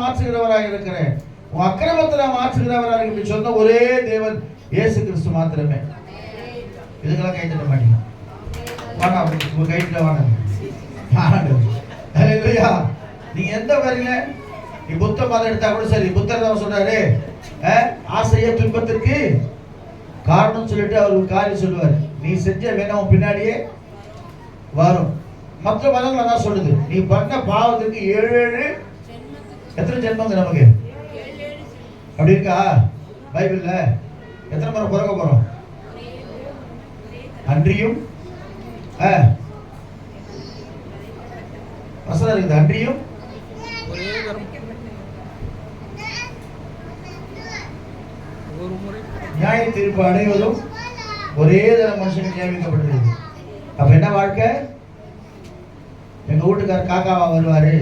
மாற்றுகிறவராக இருக்கிறேன். உன் அக்கிரமத்தை நான் மாற்றுகிறவராக இப்படி சொன்ன ஒரே தேவன் இயேசு கிறிஸ்து மாத்திரமே. இதுக்கெல்லாம் கை தட்ட மாட்டீங்க வாடா அப்படி உங்க கைத்துல வாங்க. இல்லையா நீங்க எந்த வரீங்க நீ புத்த மதம் எடுத்தா கூட சரி. புத்தர் தான் சொல்றாரு. ஆசைய துன்பத்திற்கு காரணம் சொல்லிட்டு அவர் காரியம் சொல்லுவார். நீ செஞ்ச வேணும் பின்னாடியே வரும். மற்ற மதங்கள் தான் சொல்லுது. நீ பண்ண பாவத்துக்கு ஏழு ஏழு எத்தனை ஜென்மங்க நமக்கு? அப்படி இருக்கா? பைபிள்ல? எத்தனை முறை பிறக்க போறோம்? அன்றியும் வசனம் இருக்குது அன்றியும். ஒரே நியாய தீர்ப்பு அடைவதும் ஒரே தர மனுஷனுக்கு நியமிக்கப்பட்டிருக்கு அப்ப என்ன வாழ்க்கை? எங்க வீட்டுக்காரர் காக்காவா வருவாரு?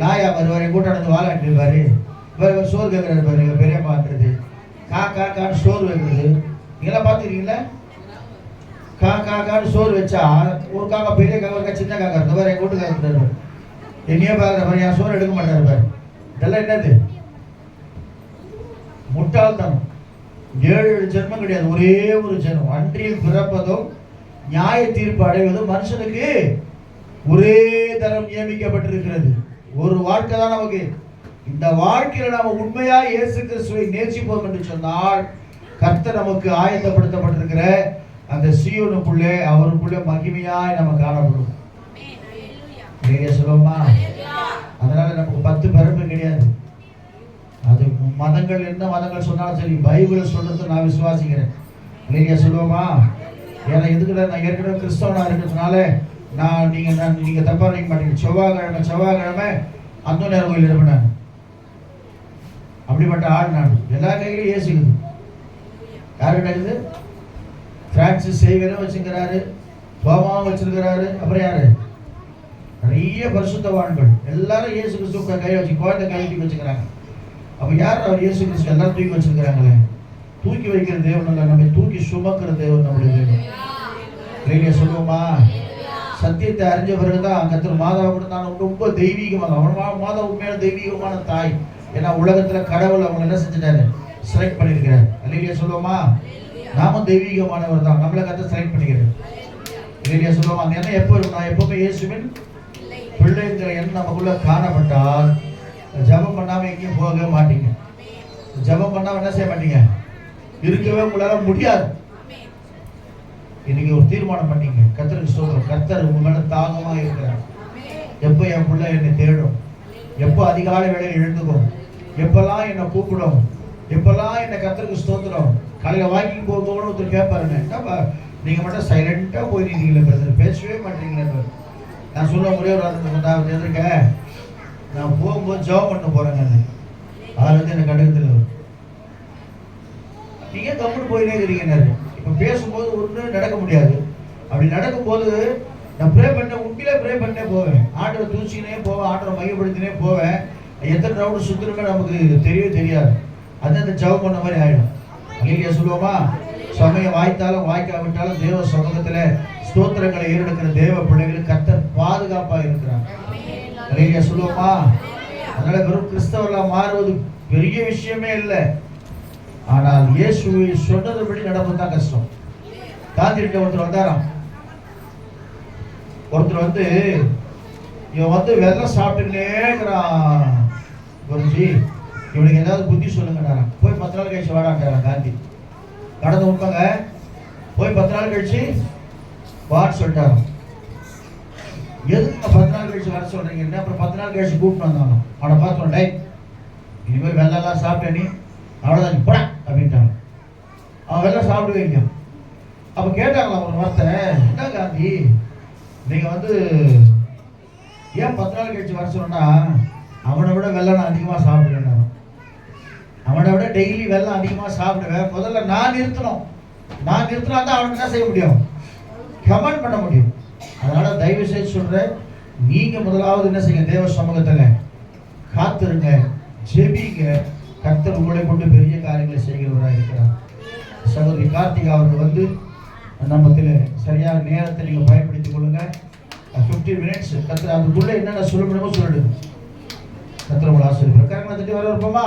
நாயா வருவாரு எங்க கூட்டம் வந்து வாழாட்டி இருப்பாரு. இவர் இவர் சோறு கேட்கறாரு பாரு பெரிய பெரியம்மான்றது கா கா கான்னு சோறு வைக்கிறது. நீங்களாம் பார்த்துருக்கீங்களா கா கா கான்னு சோறு வச்சா ஒரு காக்கா பெரிய காக்கா இருக்கா சின்ன காக்கா இருக்கு பாரு எங்க வீட்டுக்காரர் இருக்காரு என்னையே பார்க்குற பாரு என் சோறு எடுக்க மாட்டார் பாரு. இதெல்லாம் என்னது? முட்டாள்தனம். ஏழு ஏழு ஜென்மம் கிடையாது ஒரே ஒரு ஜென்மம். அன்றியில் பிறப்பதும் நியாய தீர்ப்பு அடைவதும் மனுஷனுக்கு ஒரே தரம் நியமிக்கப்பட்டிருக்கிறது. ஒரு வாழ்க்கை தான் நமக்கு. இந்த வாழ்க்கையில நாம உண்மையா இயேசு கிறிஸ்துவை நேசிப்போம் என்று சொன்னால் கர்த்த நமக்கு ஆயத்தப்படுத்தப்பட்டிருக்கிற அந்த சீயோனுக்குள்ளே அவருக்குள்ளே மகிமையாய் நம்ம காணப்படும். நீங்க சொல்லுவோமா அதனால நமக்கு பத்து பிறப்பு கிடையாது. அது மதங்கள் என்ன மதங்கள் சொன்னாலும் சரி பைபிளை சொல்றது நான் விசுவாசிக்கிறேன். இல்லையா சொல்லுவோமா ஏன்னா எதுக்குல நான் ஏற்கனவே கிறிஸ்தவனா இருக்கிறதுனால நான் நீங்கள் நான் நீங்கள் தப்பாக நினைக்க மாட்டீங்க. செவ்வாய்க்கிழமை செவ்வாய்க்கிழமை அந்த நேரம் கோயில் இருப்பேன் அப்படிப்பட்ட ஆள் நான். எல்லா கைகளையும் ஏசுக்குது யாருக்கிட்ட இருக்குது? பிரான்சிஸ் சேவியரும் வச்சுக்கிறாரு தோமாவும் வச்சிருக்கிறாரு. அப்புறம் யாரு? நிறைய பரிசுத்தவான்கள் எல்லாரும் இயேசு கிறிஸ்துவ கையை வச்சு குழந்தை கை தூக்கி வச்சுக்கிறாங்க அப்போ யார் அவர்? இயேசு கிறிஸ்து எல்லாரும் தூக்கி வச்சிருக்கிறாங்களே. தூக்கி வைக்கிற தேவன் இல்லை நம்மை தூக்கி சுமக்கிற தேவன் நம்மளுக்கு தேவன். சொல்லுவோமா? சத்தியத்தை அறிஞ்ச பிறகுதான் கத்திர மாதா கூட ரொம்ப தெய்வீகமாக அவன் மா- மாதா உண்மையான தெய்வீகமான தாய். ஏன்னா உலகத்துல கடவுள் அவங்க என்ன செஞ்சிட்டாரு? செலக்ட் பண்ணியிருக்கிறார். அல்லையா சொல்லுவோமா? நாமும் தெய்வீகமானவர் தான். நம்மளை கத்த செலக்ட் பண்ணிக்கிறேன் இல்லையா சொல்லுவோமா? அந்த எண்ணம் எப்போ இருக்கும்? நான் எப்பவுமே இயேசுவின் பிள்ளைங்கிற எண்ணம் நமக்குள்ள காணப்பட்டால் ஜெபம் பண்ணாம எங்கேயும் போகவே மாட்டீங்க. ஜபம் பண்ணாம என்ன செய்ய மாட்டீங்க? இருக்கவே உங்களால முடியாது. இன்னைக்கு ஒரு தீர்மானம் பண்ணீங்க. கத்தருக்கு சொல்றோம் கத்தர் உங்க மேல தாகமா இருக்கிறார். எப்போ என் பிள்ளை என்னை தேடும்? எப்போ அதிகாலை வேளையில் எழுந்துக்கும் எப்பெல்லாம் என்னை கூப்பிடும்? எப்பெல்லாம் என்னை கத்தருக்கு ஸ்தோத்திரம்? காலையில வாக்கிங் போகும்போது ஒருத்தர் கேட்பாருங்க என்னப்பா நீங்க மட்டும் சைலண்டா போயிருந்தீங்களே பிரதர். பேசவே மாட்டீங்களே brother?" நான் சொல்ல ஒரே ஒரு வார்த்தை நான் எதிர்க்க நான் போகும்போது ஜெபம் பண்ண போறேங்க அதில் வந்து எனக்கு கண்டுக்கிறதுல நீங்க கம்முன்னு போயினே இருக்கிறீங்க நம்ம பேசும்போது ஒன்று நடக்க முடியாது. அப்படி நடக்கும்போது நான் ப்ரே பண்ண உண்மையிலே ப்ரே பண்ணே போவேன். ஆட்டரை தூச்சினே போவேன் ஆட்டரை மையப்படுத்தினே போவேன். எத்தனை ரவுண்டு சுத்துறமே நமக்கு தெரியவே தெரியாது. அது அந்த ஜவ் பண்ண மாதிரி ஆகிடும் இல்லையா சொல்லுவோமா? சமயம் வாய்த்தாலும் வாய்க்காவிட்டாலும் தேவ சமூகத்தில் ஸ்தோத்திரங்களை ஏறெடுக்கிற தேவ பிள்ளைகளுக்கு கர்த்தர் பாதுகாப்பாக இருக்கிறாங்க இல்லையா சொல்லுவோமா? அதனால வெறும் கிறிஸ்தவர்களாக மாறுவது பெரிய விஷயமே இல்லை. ஆனால் இயேசு சொன்னதுபடி நடப்பது தான் கஷ்டம். காந்திகிட்ட ஒருத்தர் வந்தாராம். ஒருத்தர் வந்து இவன் வந்து வெள்ளம் சாப்பிட்டுக்கிட்டே குருஜி. இவனுக்கு ஏதாவது புத்தி சொல்லுங்கன்னாராம் போய் பத்து நாள் கழிச்சு வாடான்றாராம் காந்தி. கடந்து உண்மைங்க போய் பத்து நாள் கழிச்சு வான்னு சொல்லிட்டாராம். எதுக்கு பத்து நாள் கழிச்சு வர சொல்றீங்க? அப்புறம் பத்து நாள் கழிச்சு கூப்பிட்டு வந்தாங்க? அவனை பார்த்தோம் டை இனிமேல் வெள்ளெல்லாம் சாப்பிட்ட நீ. அவ்வளோதான் நீ போடா அப்படின்ட்டாங்க. அவன் வெள்ளம் சாப்பிடுவீங்க அப்போ கேட்டாங்களா ஒரு வார்த்தை என்ன காந்தி நீங்கள் வந்து ஏன் பத்து நாள் கழிச்சு வர சொன்னா அவனை விட வெள்ளை நான் அதிகமாக சாப்பிடுவேன் அவனை விட டெய்லி வெள்ளம் அதிகமாக சாப்பிடுவேன். முதல்ல நான் நிறுத்தணும். நான் நிறுத்தினா தான் அவனுக்கு என்ன செய்ய முடியும்? கமெண்ட் பண்ண முடியும். அதனால தயவு செய்து சொல்கிறேன் நீங்கள் முதலாவது என்ன செய்யுங்க? தேவ சமூகத்தில் காத்துருங்க ஜெபிங்க. கர்த்தர் உங்களை கொண்டு பெரிய காரியங்களை செய்கிறவராக இருக்கிறார். சகோதரி கார்த்திகா அவர்கள் வந்து நம்மத்தில் சரியான நேரத்தை நீங்கள் பயன்படுத்திக் கொள்ளுங்க. ஃபிஃப்டீன் மினிட்ஸ் கத்திர அதுக்குள்ளே என்னென்ன சொல்ல. முடியுமோ சொல்லிடுங்க கத்திர உங்களை ஆசிரியர் கரங்களை தட்டி வர இருப்போமா